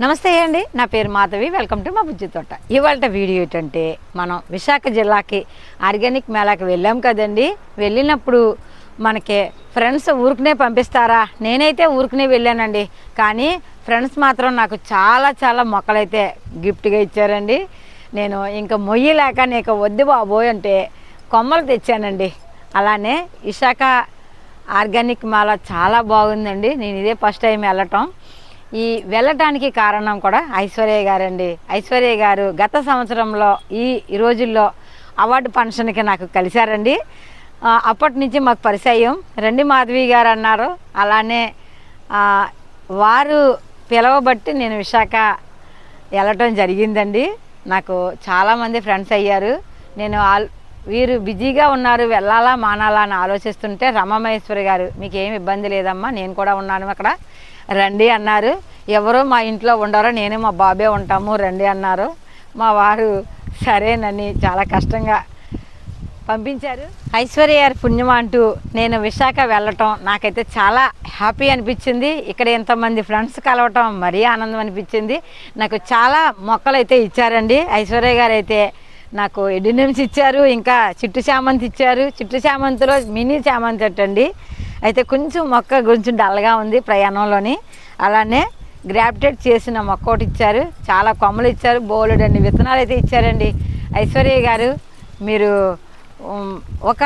నమస్తే అండి. నా పేరు మాధవి. వెల్కమ్ టు మా బుజ్జి తోట. ఇవాళ వీడియో ఏంటంటే మనం విశాఖ జిల్లాకి ఆర్గానిక్ మేళాకి వెళ్ళాం కదండి. వెళ్ళినప్పుడు మనకి ఫ్రెండ్స్ ఊరికనే పంపిస్తారా? నేనైతే ఊరికనే వెళ్ళానండి. కానీ ఫ్రెండ్స్ మాత్రం నాకు చాలా చాలా మొక్కలైతే గిఫ్ట్గా ఇచ్చారండి. నేను ఇంకా మొయ్యలేక నీకు వద్దు బాబోయ్ అంటే కొమ్మలు తెచ్చానండి. అలానే విశాఖ ఆర్గానిక్ మాల చాలా బాగుందండి. నేను ఇదే ఫస్ట్ టైం వెళ్ళటం. ఈ వెళ్ళటానికి కారణం కూడా ఐశ్వర్య గారండి. ఐశ్వర్య గారు గత సంవత్సరంలో ఈ రోజుల్లో అవార్డు ఫంక్షన్కి నాకు కలిశారండి. అప్పటి నుంచి మాకు పరిచయం. రండి మాధవి గారు అన్నారు. అలానే వారు పిలవబట్టి నేను విశాఖ వెళ్ళటం జరిగిందండి. నాకు చాలామంది ఫ్రెండ్స్ అయ్యారు. నేను ఆల్ వీరు బిజీగా ఉన్నారు వెళ్ళాలా మానాలా అని ఆలోచిస్తుంటే రమమహేశ్వరి గారు మీకు ఏమి ఇబ్బంది లేదమ్మా నేను కూడా ఉన్నాను అక్కడ. రండి అన్నారు. ఎవరు మా ఇంట్లో ఉండరో నేను మా బాబే ఉంటాము రండి అన్నారు. మా వారు సరేనని చాలా కష్టంగా పంపించారు. ఐశ్వర్య గారి పుణ్యం అంటూ నేను విశాఖ వెళ్ళటం నాకైతే చాలా హ్యాపీ అనిపించింది. ఇక్కడ ఎంతమంది ఫ్రెండ్స్ కలవటం మరీ ఆనందం అనిపించింది. నాకు చాలా మొక్కలు అయితే ఇచ్చారండి. ఐశ్వర్య గారు అయితే నాకు ఎడినమ్స్ ఇచ్చారు ఇంకా చిట్టు చామంతి ఇచ్చారు. చిట్టు చామంతిలో మినీ చామంతి అట్టండి. అయితే కొంచెం మొక్క కొంచెం డల్గా ఉంది ప్రయాణంలోని. అలానే గ్రాఫ్టెడ్ చేసిన మొక్క ఒకటి ఇచ్చారు. చాలా కొమ్మలు ఇచ్చారు బోలెడు అన్ని విత్తనాలు అయితే ఇచ్చారండి. ఐశ్వర్య గారు మీరు ఒక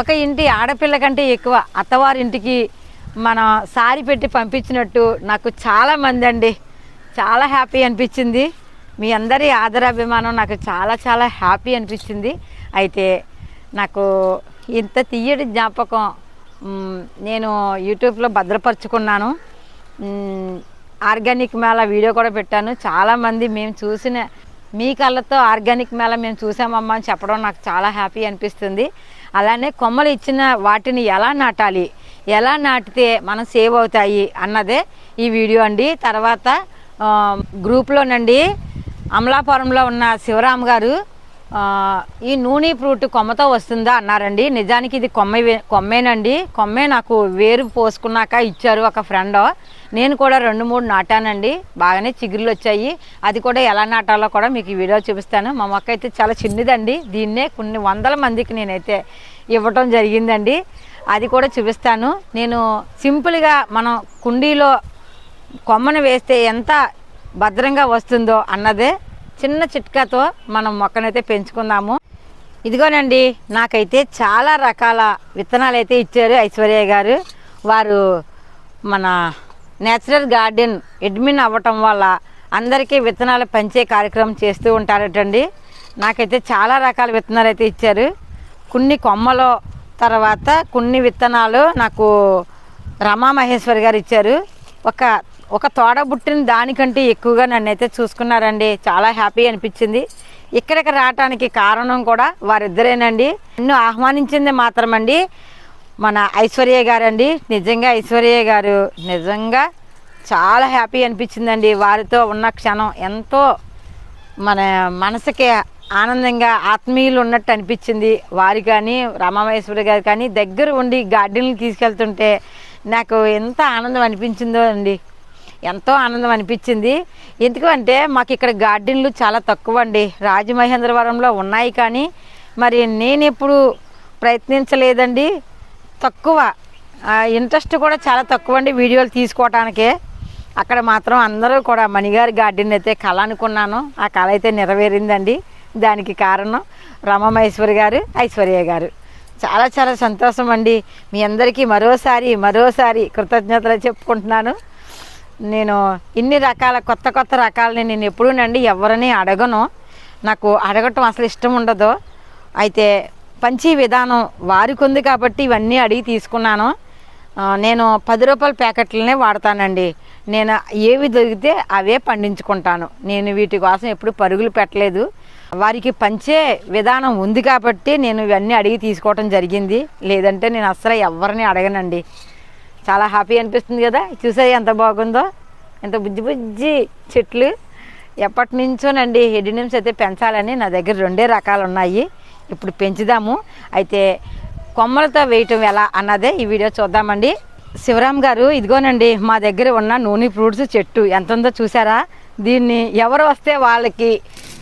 ఒక ఇంటి ఆడపిల్ల కంటే ఎక్కువ అత్తవారింటికి మన సారి పెట్టి పంపించినట్టు నాకు చాలా మంది అండి. చాలా హ్యాపీ అనిపించింది. మీ అందరి ఆదరాభిమానం నాకు చాలా చాలా హ్యాపీ అనిపించింది. అయితే నాకు ఇంత తీయటి జ్ఞాపకం నేను యూట్యూబ్లో భద్రపరుచుకున్నాను. ఆర్గానిక్ మేళ వీడియో కూడా పెట్టాను. చాలామంది మేము చూసిన మీ కళ్ళతో ఆర్గానిక్ మేళ మేము చూసామమ్మా అని చెప్పడం నాకు చాలా హ్యాపీ అనిపిస్తుంది. అలానే కొమ్మలు ఇచ్చిన వాటిని ఎలా నాటాలి ఎలా నాటితే మనం సేవ్ అవుతాయి అన్నదే ఈ వీడియో అండి. తర్వాత గ్రూప్లోనండి అమలాపురంలో ఉన్న శివరామ్ గారు ఈ నూనె ఫ్రూట్ కొమ్మతో వస్తుందా అన్నారండి. నిజానికి ఇది కొమ్మ కొమ్మేనండి. కొమ్మే నాకు వేరు పోసుకున్నాక ఇచ్చారు ఒక ఫ్రెండ్. నేను కూడా రెండు మూడు నాటానండి. బాగానే చిగురులు వచ్చాయి. అది కూడా ఎలా నాటాలో కూడా మీకు ఈ వీడియో చూపిస్తాను. మా మొక్క అయితే చాలా చిన్నదండి. దీన్నే కొన్ని వందల మందికి నేనైతే ఇవ్వటం జరిగిందండి. అది కూడా చూపిస్తాను. నేను సింపుల్గా మనం కుండీలో కొమ్మను వేస్తే ఎంత భద్రంగా వస్తుందో అన్నదే చిన్న చిట్కాతో మనం మొక్కనైతే పెంచుకుందాము. ఇదిగోనండి నాకైతే చాలా రకాల విత్తనాలు అయితే ఇచ్చారు ఐశ్వర్య గారు. వారు మన నేచురల్ గార్డెన్ అడ్మిన్ అవ్వటం వల్ల అందరికీ విత్తనాలు పంచే కార్యక్రమం చేస్తూ ఉంటారటండి. నాకైతే చాలా రకాల విత్తనాలు అయితే ఇచ్చారు. కొన్ని కొమ్మలు తర్వాత కొన్ని విత్తనాలు నాకు రమా మహేశ్వరి గారు ఇచ్చారు. ఒక ఒక తోడబుట్టిన దానికంటే ఎక్కువగా నన్ను అయితే చూసుకున్నారండి. చాలా హ్యాపీ అనిపించింది. ఇక్కడికి రావటానికి కారణం కూడా వారిద్దరేనండి. నన్ను ఆహ్వానించింది మాత్రమండి. మన ఐశ్వర్య గారండి. నిజంగా ఐశ్వర్య గారు నిజంగా చాలా హ్యాపీ అనిపించిందండి. వారితో ఉన్న క్షణం ఎంతో మన మనసుకి ఆనందంగా ఆత్మీయులు ఉన్నట్టు అనిపించింది. వారి కానీ రామమహేశ్వరి గారు కానీ దగ్గర ఉండి గార్డెన్లు తీసుకెళ్తుంటే నాకు ఎంత ఆనందం అనిపించిందో అండి. ఎంతో ఆనందం అనిపించింది. ఎందుకంటే మాకు ఇక్కడ గార్డెన్లు చాలా తక్కువ అండి రాజమహేంద్రవరంలో ఉన్నాయి కానీ మరి నేను ఎప్పుడు ప్రయత్నించలేదండి. తక్కువ ఇంట్రెస్ట్ కూడా చాలా తక్కువ అండి వీడియోలు తీసుకోవటానికే అక్కడ మాత్రం అందరూ కూడా మణిగారి గార్డెన్ అయితే కళ అనుకున్నాను. ఆ కళ అయితే నెరవేరిందండి. దానికి కారణం రమమహేశ్వరి గారు ఐశ్వర్య గారు. చాలా చాలా సంతోషం అండి మీ అందరికీ మరోసారి మరోసారి కృతజ్ఞతలు చెప్పుకుంటున్నాను. నేను ఇన్ని రకాల కొత్త కొత్త రకాలని నేను ఎప్పుడూనండి ఎవరిని అడగను. నాకు అడగటం అసలు ఇష్టం ఉండదు. అయితే పంచి విధానం వారికి ఉంది కాబట్టి ఇవన్నీ అడిగి తీసుకున్నాను. నేను పది రూపాయల ప్యాకెట్లనే వాడతానండి. నేను ఏవి దొరికితే అవే పండించుకుంటాను. నేను వీటి కోసం ఎప్పుడు పరుగులు పెట్టలేదు. వారికి పంచే విధానం ఉంది కాబట్టి నేను ఇవన్నీ అడిగి తీసుకోవటం జరిగింది. లేదంటే నేను అస్సలు ఎవరిని అడగనండి. చాలా హ్యాపీ అనిపిస్తుంది కదా. చూసారు ఎంత బాగుందో? ఎంత బుజ్జి బుజ్జి చెట్లు. ఎప్పటి నుంచోనండి హెడినిమ్స్ అయితే పెంచాలని నా దగ్గర రెండే రకాలు ఉన్నాయి ఇప్పుడు పెంచుదాము. అయితే కొమ్మలతో వేయటం ఎలా అన్నదే ఈ వీడియో చూద్దామండి. శివరామ్ గారు ఇదిగోనండి మా దగ్గర ఉన్న నూనె ఫ్రూట్స్ చెట్టు ఎంత ఉందో చూసారా? దీన్ని ఎవరు వస్తే వాళ్ళకి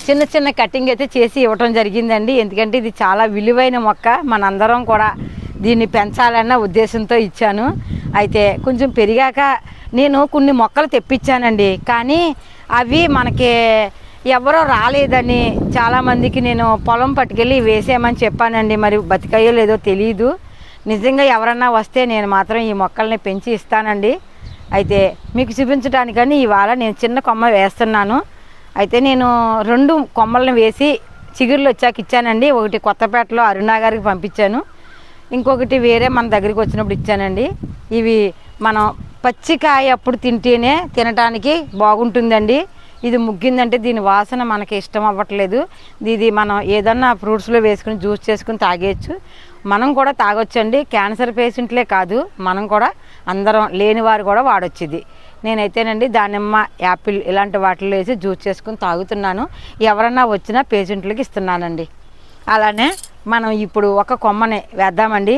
చిన్న చిన్న కటింగ్ అయితే చేసి ఇవ్వటం జరిగిందండి. ఎందుకంటే ఇది చాలా విలువైన మొక్క. మనందరం కూడా దీన్ని పెంచాలన్న ఉద్దేశంతో ఇచ్చాను. అయితే కొంచెం పెరిగాక నేను కొన్ని మొక్కలు తెప్పించానండి. కానీ అవి మనకి ఎవరో రాలేదని చాలామందికి నేను పొలం పట్టుకెళ్ళి వేసేయమని చెప్పానండి. మరి బతికాయో లేదో తెలియదు నిజంగా ఎవరన్నా వస్తే నేను మాత్రం ఈ మొక్కల్ని పెంచి ఇస్తానండి. అయితే మీకు చూపించడానికని ఇవాళ నేను చిన్న కొమ్మ వేస్తున్నాను. అయితే నేను రెండు కొమ్మలను వేసి చిగుర్లు వచ్చాక ఇచ్చానండి. ఒకటి కొత్తపేటలో అరుణా గారికి పంపించాను. ఇంకొకటి వేరే మన దగ్గరికి వచ్చినప్పుడు ఇచ్చానండి. ఇవి మనం పచ్చికాయ అప్పుడు తింటేనే తినటానికి బాగుంటుందండి. ఇది ముగ్గిందంటే దీని వాసన మనకి ఇష్టం అవ్వట్లేదు. ఇది మనం ఏదన్నా ఫ్రూట్స్లో వేసుకుని జ్యూస్ చేసుకుని తాగేయచ్చు. మనం కూడా తాగొచ్చండి. క్యాన్సర్ పేషెంట్లే కాదు. మనం కూడా అందరం లేని వారు కూడా వాడొచ్చు ఇది నేనైతేనండి దానిమ్మ యాపిల్ ఇలాంటి వాటిలో వేసి జ్యూస్ చేసుకుని తాగుతున్నాను. ఎవరన్నా వచ్చినా పేషెంట్లకి ఇస్తున్నానండి. అలానే మనం ఇప్పుడు ఒక కొమ్మని వేద్దామండి.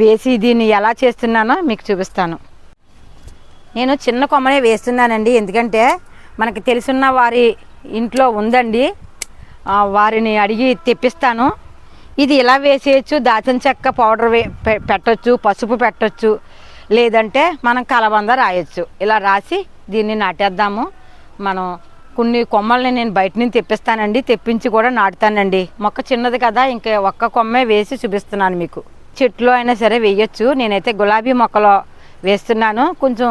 వేసి దీన్ని ఎలా చేస్తున్నానో మీకు చూపిస్తాను. నేను చిన్న కొమ్మనే వేస్తున్నానండి. ఎందుకంటే మనకి తెలిసిన వారి ఇంట్లో ఉందండి. వారిని అడిగి తెప్పిస్తాను. ఇది ఇలా వేసేయచ్చు దాచిన చెక్క పౌడర్ వే పెట్టచ్చు పెట్టొచ్చు పసుపు పెట్టచ్చు లేదంటే మనం కలబంద రాయొచ్చు. ఇలా రాసి దీన్ని నాటేద్దాము. మనం కొన్ని కొమ్మల్ని నేను బయట నుంచి తెప్పిస్తానండి తెప్పించి కూడా నాటుతానండి. మొక్క చిన్నది కదా ఇంకా ఒక్క కొమ్మే వేసి చూపిస్తున్నాను మీకు. చెట్లు అయినా సరే వేయచ్చు. నేనైతే గులాబీ మొక్కలో వేస్తున్నాను. కొంచెం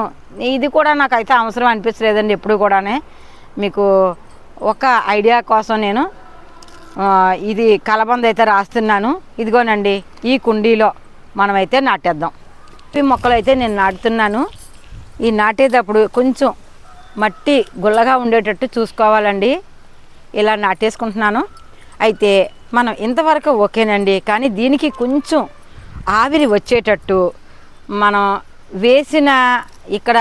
ఇది కూడా నాకైతే అవసరం అనిపించలేదండి ఎప్పుడు కూడానే. మీకు ఒక ఐడియా కోసం నేను ఇది కలబంద అయితే రాస్తున్నాను. ఇదిగోనండి ఈ కుండీలో మనమైతే నాటేద్దాం. ఈ మొక్కలు అయితే నేను నాటుతున్నాను. ఈ నాటేటప్పుడు కొంచెం మట్టి గుల్లగా ఉండేటట్టు చూసుకోవాలండి. ఇలా నాటేసుకుంటున్నాను. అయితే మనం ఇంతవరకు ఓకేనండి. కానీ దీనికి కొంచెం ఆవిరి వచ్చేటట్టు మనం వేసిన ఇక్కడ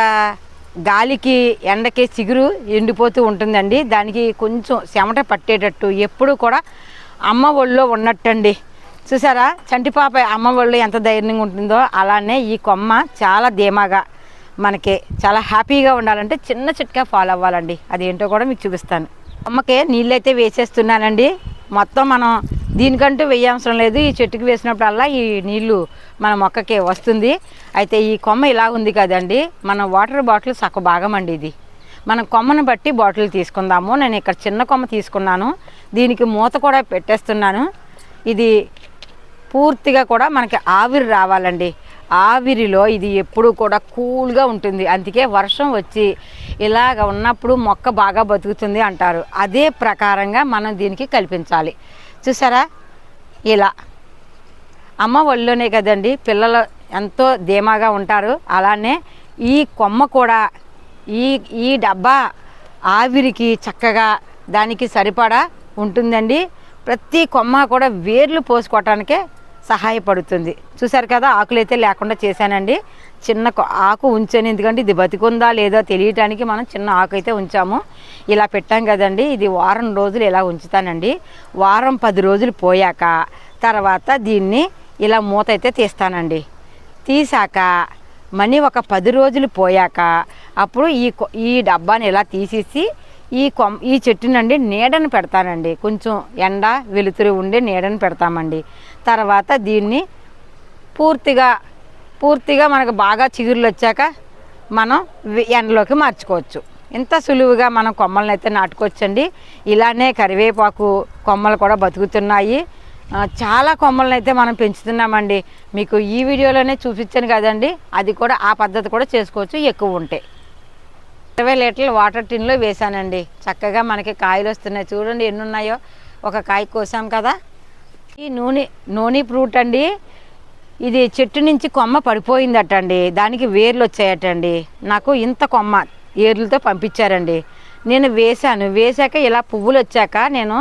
గాలికి ఎండకి చిగురు ఎండిపోతూ ఉంటుందండి. దానికి కొంచెం చెమట పట్టేటట్టు ఎప్పుడు కూడా అమ్మ ఒళ్ళో ఉన్నట్టండి. చూసారా? చంటిపాప అమ్మ ఒళ్ళు ఎంత ధైర్యంగా ఉంటుందో అలానే ఈ కొమ్మ చాలా ధీమాగా మనకి చాలా హ్యాపీగా ఉండాలంటే చిన్న చిట్కా ఫాలో అవ్వాలండి. అదేంటో కూడా మీకు చూపిస్తాను. కొమ్మకి నీళ్ళైతే వేసేస్తున్నానండి. మొత్తం మనం దీనికంటూ వేయవసరం లేదు. ఈ చెట్టుకి వేసినప్పుడల్లా ఈ నీళ్ళు మన మొక్కకి వస్తుంది. అయితే ఈ కొమ్మ ఇలా ఉంది కదండి. మన వాటర్ బాటిల్ సగ భాగం అండి ఇది. మనం కొమ్మను బట్టి బాటిల్ తీసుకుందాము. నేను ఇక్కడ చిన్న కొమ్మ తీసుకున్నాను. దీనికి మూత కూడా పెట్టేస్తున్నాను. ఇది పూర్తిగా కూడా మనకి ఆవిరి రావాలండి. ఆవిరిలో ఇది ఎప్పుడు కూడా కూల్గా ఉంటుంది. అందుకే వర్షం వచ్చి ఇలాగ ఉన్నప్పుడు మొక్క బాగా బతుకుతుంది అంటారు. అదే ప్రకారంగా మనం దీనికి కల్పించాలి. చూసారా? ఇలా. అమ్మ ఒళ్ళోనే కదండి పిల్లలు ఎంతో ధీమాగా ఉంటారు. అలానే ఈ కొమ్మ కూడా ఈ ఈ డబ్బా ఆవిరికి చక్కగా దానికి సరిపడా ఉంటుందండి. ప్రతి కొమ్మ కూడా వేర్లు పోసుకోవటానికే సహాయపడుతుంది. చూసారు కదా ఆకులు అయితే లేకుండా చేశానండి. చిన్న ఆకు ఉంచాను ఎందుకంటే ఇది బతికుందా లేదో తెలియటానికి మనం చిన్న ఆకు అయితే ఉంచాము. ఇలా పెట్టాం కదండి ఇది వారం రోజులు ఇలా ఉంచుతానండి. వారం పది రోజులు పోయాక తర్వాత దీన్ని ఇలా మూత అయితే తీస్తానండి. తీసాక మనీ ఒక పది రోజులు పోయాక అప్పుడు ఈ ఈ డబ్బాని ఇలా తీసేసి ఈ కొమ్ ఈ చెట్టునండి నీడను పెడతానండి. కొంచెం ఎండ వెలుతురు ఉండే నీడను పెడతామండి. తర్వాత దీన్ని పూర్తిగా పూర్తిగా మనకు బాగా చిగురులు వచ్చాక మనం ఎండలోకి మార్చుకోవచ్చు. ఇంత సులువుగా మనం కొమ్మలను అయితే నాటుకోవచ్చండి. ఇలానే కరివేపాకు కొమ్మలు కూడా బతుకుతున్నాయి. చాలా కొమ్మలను అయితే మనం పెంచుతున్నామండి. మీకు ఈ వీడియోలోనే చూపించాను కదండి. అది కూడా ఆ పద్ధతి కూడా చేసుకోవచ్చు. ఎక్కువ ఉంటాయి ఇరవై లీటర్ల వాటర్ టిన్లో వేసానండి చక్కగా మనకి కాయలు వస్తున్నాయి. చూడండి ఎన్ని ఉన్నాయో ఒక కాయ కోసాం కదా. ఈ నూనె నూనె ఫ్రూట్ అండి. ఇది చెట్టు నుంచి కొమ్మ పడిపోయిందట అండి దానికి వేర్లు వచ్చాయటండి. నాకు ఇంత కొమ్మ ఏర్లతో పంపించారండి. నేను వేశాను. వేశాక ఇలా పువ్వులు వచ్చాక నేను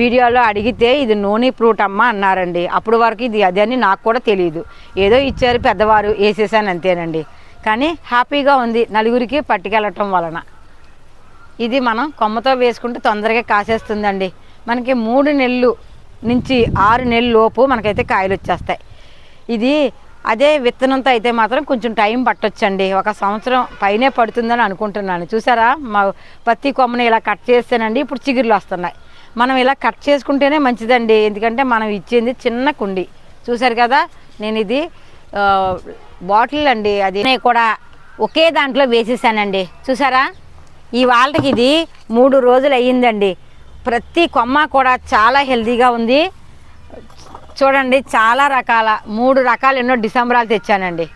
వీడియోలో అడిగితే ఇది నూనె ఫ్రూట్ అమ్మ అన్నారండి. అప్పుడు వరకు ఇది అదే అని నాకు కూడా తెలియదు ఏదో ఇచ్చారు పెద్దవారు వేసేసాను అంతేనండి. కానీ హ్యాపీగా ఉంది నలుగురికి పట్టుకెళ్ళటం వలన. ఇది మనం కొమ్మతో వేసుకుంటే తొందరగా కాసేస్తుందండి. మనకి మూడు నెలలు నుంచి ఆరు నెలల లోపు మనకైతే కాయలు వచ్చేస్తాయి. ఇది అదే విత్తనంతో అయితే మాత్రం కొంచెం టైం పట్టొచ్చండి. ఒక సంవత్సరం పైనే పడుతుందని అనుకుంటున్నాను. చూసారా? మా పత్తి కొమ్మని ఇలా కట్ చేస్తేనండి ఇప్పుడు చిగురులు వస్తున్నాయి. మనం ఇలా కట్ చేసుకుంటేనే మంచిదండి. ఎందుకంటే మనం ఇచ్చింది చిన్న కుండి. చూసారు కదా? నేను ఇది బాటిల్ అండి అది నేను కూడా ఒకే దాంట్లో వేసేసానండి. చూసారా? ఈ వాళ్ళకి ఇది మూడు రోజులు అయ్యిందండి. ప్రతి కొమ్మ కూడా చాలా హెల్దీగా ఉంది. చూడండి చాలా రకాల మూడు రకాలు ఎన్నో డిసెంబరాలు తెచ్చానండి.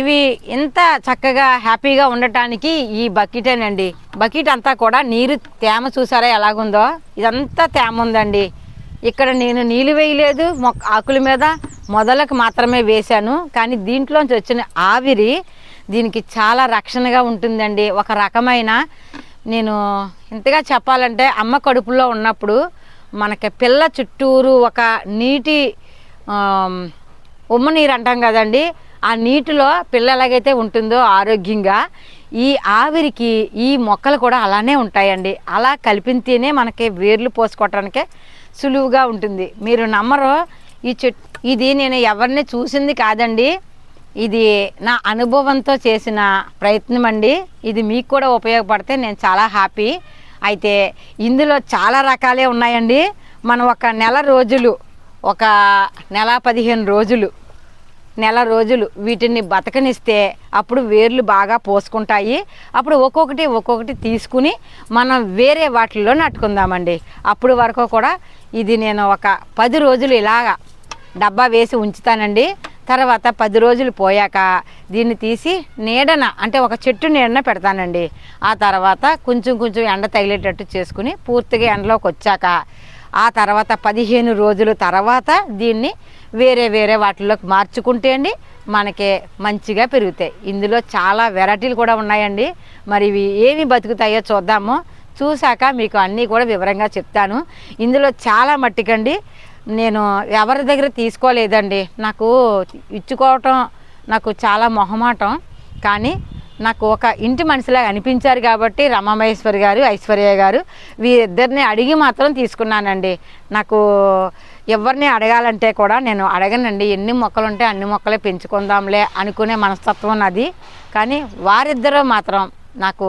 ఇవి ఇంత చక్కగా హ్యాపీగా ఉండటానికి ఈ బకెటేనండి. బకెట్ అంతా కూడా నీరు తేమ చూసారా ఎలాగుందో? ఇదంతా తేమ ఉందండి. ఇక్కడ నేను నీళ్ళు వేయలేదు మొక్క ఆకుల మీద మొదలకు మాత్రమే వేశాను. కానీ దీంట్లోంచి వచ్చిన ఆవిరి దీనికి చాలా రక్షణగా ఉంటుందండి. ఒక రకమైన నేను ఇంతగా చెప్పాలంటే అమ్మ కడుపులో ఉన్నప్పుడు మనకి పిల్ల చుట్టూరు ఒక నీటి ఉమ్మ నీరు అంటాం కదండి. ఆ నీటిలో పిల్ల ఎలాగైతే ఉంటుందో ఆరోగ్యంగా ఈ ఆవిరికి ఈ మొక్కలు కూడా అలానే ఉంటాయండి. అలా కలిపితేనే మనకి వేర్లు పోసుకోవటానికే సులువుగా ఉంటుంది. మీరు నమ్మరు ఈ చెట్టు ఇది నేను ఎవరిని చూసింది కాదండి. ఇది నా అనుభవంతో చేసిన ప్రయత్నం అండి. ఇది మీకు కూడా ఉపయోగపడితే నేను చాలా హ్యాపీ. అయితే ఇందులో చాలా రకాలే ఉన్నాయండి. మనం ఒక నెల రోజులు ఒక నెల పదిహేను రోజులు నెల రోజులు వీటిని బతకనిస్తే అప్పుడు వేర్లు బాగా పోసుకుంటాయి. అప్పుడు ఒక్కొక్కటి ఒక్కొక్కటి తీసుకుని మనం వేరే వాటిల్లో నట్టుకుందామండి అప్పుడు వరకు కూడా ఇది నేను ఒక పది రోజులు ఇలాగా డబ్బా వేసి ఉంచుతానండి. తర్వాత పది రోజులు పోయాక దీన్ని తీసి నీడన అంటే ఒక చెట్టు నీడన పెడతానండి. ఆ తర్వాత కొంచెం కొంచెం ఎండ తగిలేటట్టు చేసుకుని పూర్తిగా ఎండలోకి వచ్చాక ఆ తర్వాత పదిహేను రోజుల తర్వాత దీన్ని వేరే వేరే వాటిలోకి మార్చుకుంటే అండి మనకి మంచిగా పెరుగుతాయి. ఇందులో చాలా వెరైటీలు కూడా ఉన్నాయండి. మరి ఇవి ఏమి బతుకుతాయో చూద్దాము. చూశాక మీకు అన్నీ కూడా వివరంగా చెప్తాను. ఇందులో చాలా మట్టికండి. నేను ఎవరి దగ్గర తీసుకోలేదండి. నాకు ఇచ్చుకోవటం నాకు చాలా మొహమాటం. కానీ నాకు ఒక ఇంటి మనిషిలాగా అనిపించారు కాబట్టి రమామహేశ్వరి గారు ఐశ్వర్య గారు వీరిద్దరిని అడిగి మాత్రం తీసుకున్నానండి. నాకు ఎవరిని అడగాలంటే కూడా నేను అడగనండి. ఎన్ని మొక్కలు ఉంటే అన్ని మొక్కలే పెంచుకుందాంలే అనుకునే మనస్తత్వం నాది. కానీ వారిద్దరూ మాత్రం నాకు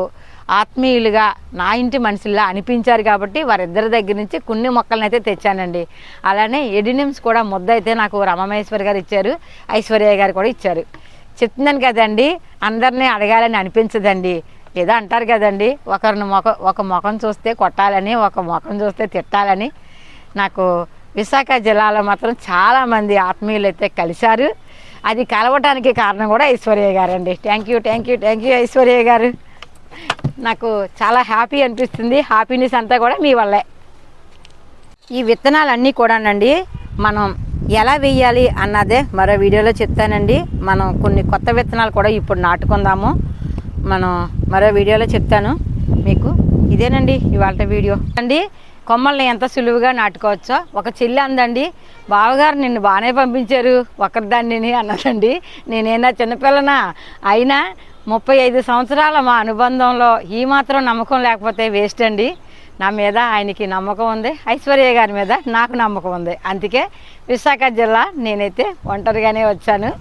ఆత్మీయులుగా నా ఇంటి మనుషుల్లా అనిపించారు కాబట్టి వారిద్దరి దగ్గర నుంచి కొన్ని మొక్కలను అయితే తెచ్చానండి. అలానే ఎడినిమ్స్ కూడా ముద్ద అయితే నాకు రమమేశ్వరి గారు ఇచ్చారు ఐశ్వర్య గారు కూడా ఇచ్చారు. చెప్తున్నాను కదండి అందరినీ అడగాలని అనిపించదండి. ఏదో అంటారు కదండి ఒకరిని మొఖ ఒక ముఖం చూస్తే కొట్టాలని ఒక ముఖం చూస్తే తిట్టాలని. నాకు విశాఖ జిల్లాలో మాత్రం చాలామంది ఆత్మీయులు అయితే కలిశారు. అది కలవటానికి కారణం కూడా ఐశ్వర్య గారండి. Thank you thank you thank you Aishwarya గారు. నాకు చాలా హ్యాపీ అనిపిస్తుంది. హ్యాపీనెస్ అంతా కూడా మీ వల్లే. ఈ విత్తనాలన్నీ కూడానండి మనం ఎలా వేయాలి అన్నదే మరో వీడియోలో చెప్తానండి. మనం కొన్ని కొత్త విత్తనాలు కూడా ఇప్పుడు నాటుకుందాము. మనం మరో వీడియోలో చెప్తాను. మీకు ఇదేనండి ఇవాళ వీడియో. అండి కొమ్మల్ని ఎంత సులువుగా నాటుకోవచ్చో. ఒక చెల్లి అందండి. బావగారు నిన్ను బాగానే పంపించారు. ఒకరిదాన్ని అన్నదండి నేనేనా చిన్నపిల్లనా? అయినా ముప్పై ఐదు సంవత్సరాల మా అనుబంధంలో ఈ మాత్రం నమ్మకం లేకపోతే వేస్ట్ అండి. నా మీద ఆయనకి నమ్మకం ఉంది ఐశ్వర్య గారి మీద నాకు నమ్మకం ఉంది. అందుకే విశాఖ జిల్లా నేనైతే ఒంటరిగానే వచ్చాను.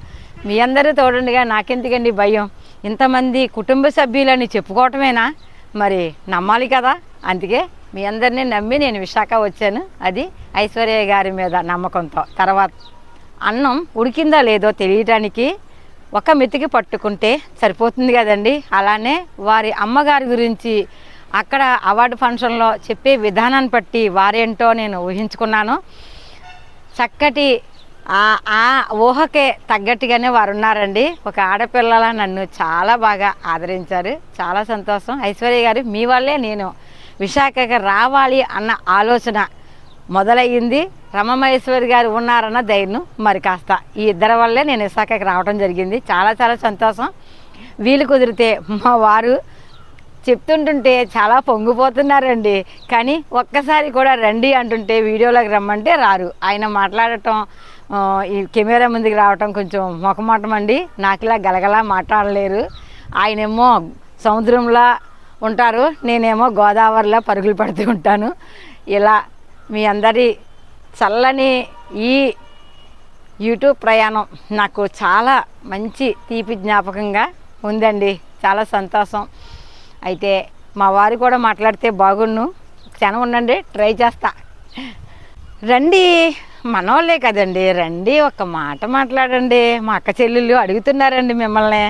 మీ అందరూ తోడుండగా నాకెందుకండి భయం? ఇంతమంది కుటుంబ సభ్యులని చెప్పుకోవటమేనా? మరి నమ్మాలి కదా? అందుకే మీ అందరినీ నమ్మి నేను విశాఖ వచ్చాను. అది ఐశ్వర్య గారి మీద నమ్మకంతో. తర్వాత అన్నం ఉడికిందా లేదో తెలియటానికి ఒక మెతికి పట్టుకుంటే సరిపోతుంది కదండి. అలానే వారి అమ్మగారి గురించి అక్కడ అవార్డు ఫంక్షన్లో చెప్పే విధానాన్ని బట్టి వారేంటో నేను ఊహించుకున్నాను. చక్కటి ఆ ఆ ఊహకే తగ్గట్టుగానే వారు ఉన్నారండి ఒక ఆడపిల్లల నన్ను చాలా బాగా ఆదరించారు. చాలా సంతోషం. ఐశ్వర్య గారు మీ వల్లే నేను విశాఖకి రావాలి అన్న ఆలోచన మొదలయ్యింది. రమమహేశ్వరి గారు ఉన్నారన్న ధైర్యం మరి కాస్త. ఈ ఇద్దరి వల్లే నేను విశాఖకి రావడం జరిగింది. చాలా చాలా సంతోషం. వీలు కుదిరితే మా వారు చెప్తుంటుంటే చాలా పొంగిపోతున్నారండి. కానీ ఒక్కసారి కూడా రండి అంటుంటే వీడియోలోకి రమ్మంటే రారు. ఆయన మాట్లాడటం ఈ కెమెరా ముందుకు రావటం కొంచెం మొఖమాటం అండి నాకులా గలగలా మాట్లాడలేరు. ఆయనేమో సముద్రంలో ఉంటారు. నేనేమో గోదావరిలో పరుగులు పడుతూ ఉంటాను. ఇలా మీ అందరి చల్లని ఈ యూట్యూబ్ ప్రయాణం నాకు చాలా మంచి తీపి జ్ఞాపకంగా ఉందండి. చాలా సంతోషం. అయితే మా వారు కూడా మాట్లాడితే బాగుండు క్షణం ఉండండి ట్రై చేస్తా. రండి మనోళ్ళే కదండి. రండి ఒక మాట మాట్లాడండి. మా అక్క చెల్లెళ్ళు అడుగుతున్నారండి మిమ్మల్ని.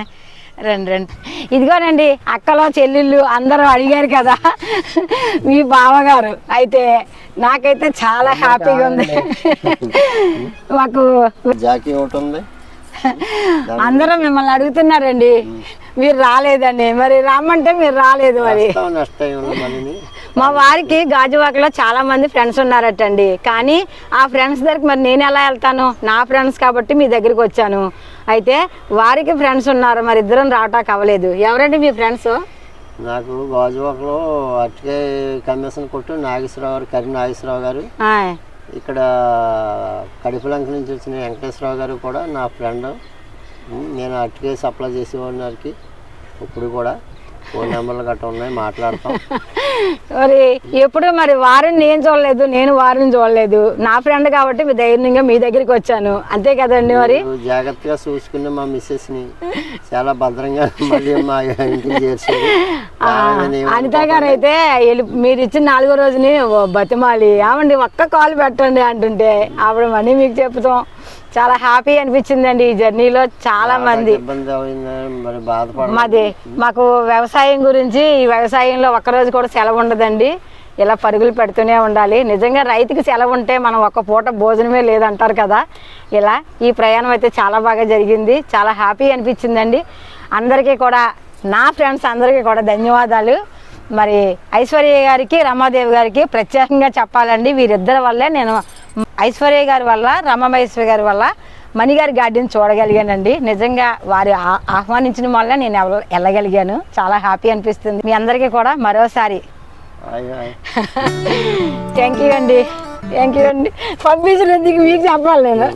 రండి రండి. ఇదిగోనండి అక్కలో చెల్లెళ్ళు అందరూ అడిగారు కదా మీ బావగారు. అయితే నాకైతే చాలా హ్యాపీగా ఉంది. మాకు జాకీ అందరూ మిమ్మల్ని అడుగుతున్నారండి. మీరు రాలేదండి. మరి రమ్మంటే మీరు రాలేదు మరి. మా వారికి గాజువాకలో చాలా మంది ఫ్రెండ్స్ ఉన్నారటండి. కానీ ఆ ఫ్రెండ్స్ దగ్గరికి మరి నేను ఎలా వెళ్తాను? నా ఫ్రెండ్స్ కాబట్టి మీ దగ్గరికి వచ్చాను. అయితే వారికి ఫ్రెండ్స్ ఉన్నారు మరి ఇద్దరం రావటానికి అవ్వలేదు. ఎవరండి మీ ఫ్రెండ్స్? నాకు గాజువాకలో అట్టికే కమిషన్ కొట్టు నాగేశ్వరరావు గారు కరి నాగేశ్వరరావు గారు. ఇక్కడ కడిపలంక నుంచి వచ్చిన వెంకటేశ్వరరావు గారు కూడా నా ఫ్రెండ్. నేను అట్టికే సప్లై చేసేవాడిని వారికి ఇప్పుడు కూడా ఫోన్ నెంబర్లు గట్రా ఉన్నాయి మాట్లాడతాం. మరి ఎప్పుడు మరి వారిని నేను చూడలేదు నేను వారిని చూడలేదు. నా ఫ్రెండ్ కాబట్టి మీ ధైర్యంగా మీ దగ్గరికి వచ్చాను. అంతే కదండి మరి? జాగ్రత్తగా చూసుకుని మా మిస్సెస్ని చాలా భద్రంగా మళ్ళీ మా ఇంటికి చేర్చారు. అలాగని అనిత గారు అయితే మీరు ఇచ్చిన నాలుగో రోజుని బతిమాలి. ఏమండి ఒక్క కాల్ పెట్టండి అంటుంటే అప్పుడు మనీ మీకు చెప్తాం. చాలా హ్యాపీ అనిపించిందండి ఈ జర్నీలో చాలా మంది. మాది మాకు వ్యవసాయం గురించి ఈ వ్యవసాయంలో ఒక్కరోజు కూడా సెలవు ఉండదండి. ఇలా పరుగులు పెడుతూనే ఉండాలి. నిజంగా రైతుకి సెలవు ఉంటే మనం ఒక్క పూట భోజనమే లేదంటారు కదా. ఇలా ఈ ప్రయాణం అయితే చాలా బాగా జరిగింది. చాలా హ్యాపీ అనిపించిందండి. అందరికీ కూడా నా ఫ్రెండ్స్ అందరికీ కూడా ధన్యవాదాలు. మరి ఐశ్వర్య గారికి రమాదేవి గారికి ప్రత్యేకంగా చెప్పాలండి. వీరిద్దరి వల్లే నేను ఐశ్వర్య గారి వల్ల రమామహేశ్వరి గారి వల్ల మణిగారి గార్డెన్ చూడగలిగానండి. నిజంగా వారు ఆహ్వానించిన వల్ల నేను వెళ్ళగలిగాను. చాలా హ్యాపీ అనిపిస్తుంది. మీ అందరికీ కూడా మరోసారి. థ్యాంక్ యూ అండి. థ్యాంక్ యూ అండి. పంపించినందుకు మీకు చెప్పాలి నేను?